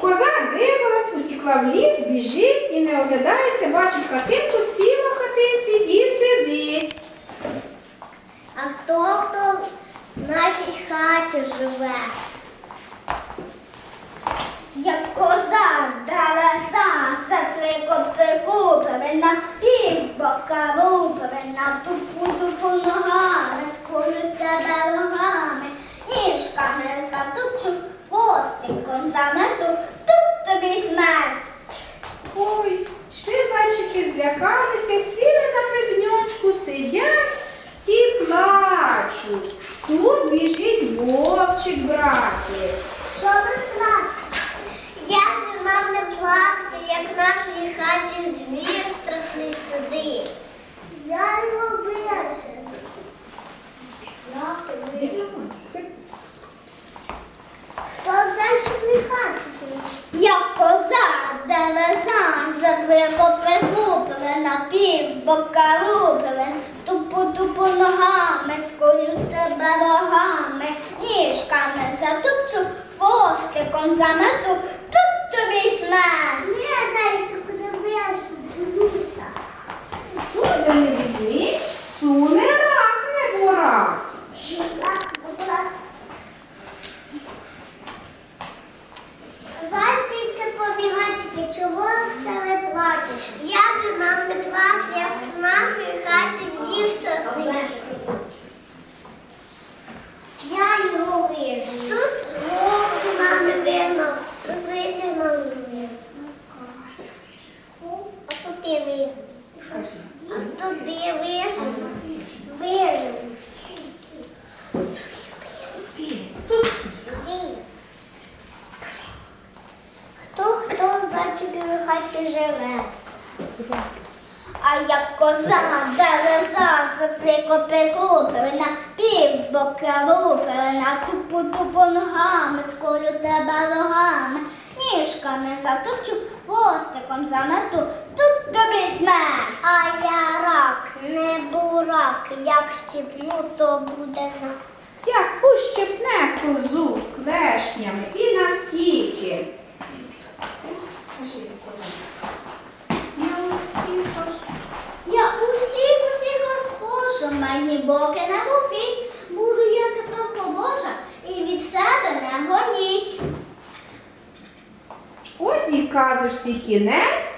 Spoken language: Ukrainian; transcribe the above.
Коза вибралась, утікла в ліс, біжить і не оглядається, бачить хатинку, сіла в хатинці і сидить. А хто хто в нашій хаті живе? Як коза дараза, за три копи купина, пів бока лупина, тупу тупу ногами, сколю тебе рогами, ніжками затупчу, хвостиком замету, тут тобі смерть. Ой, йшли зайчики, злякалися, сіли на педньочку, сидять і плачуть. Тут біжить вовчик, братик. Що ви плачете? Як же нам не плакати, як в нашій хаті звір страшний сидить? Я його вирішив. Хто в зайчиковій хаті сидить? Як коза, дереза, за дві копи гупили, пів бока рубили, тупу-тупу ногами, сколю тебе рогами, ніжками затупчу, хвостиком замету, тут тобі й смерть. Ні, зайчику, не боясь, боюся. Туди не візьмись, суне рак, не бурак. Зайчики побігачки, чого це ви плачете? Я же нам не плачу, я в нашій хаті звір страшний. Я його вижу. Тут вовку нам не видно, зайця нам не видно. А тут і видно. І туди вижу. Вижу. Хто хто в зайчиковій хаті живе? А як коза, дереза, за три копи купили, пів бока лупили, тупу тупу ногами, сколю тебе рогами, ніжками затопчу, хвостиком замету, смерть. А я рак, не бурак, як щепну, то буде знак. Як ущипне козу клешнями і навтіки. Я усіх усіх розпошу, мені боки не губіть, буду я тепер хороша і від себе не гоніть. Ось і казочці кінець,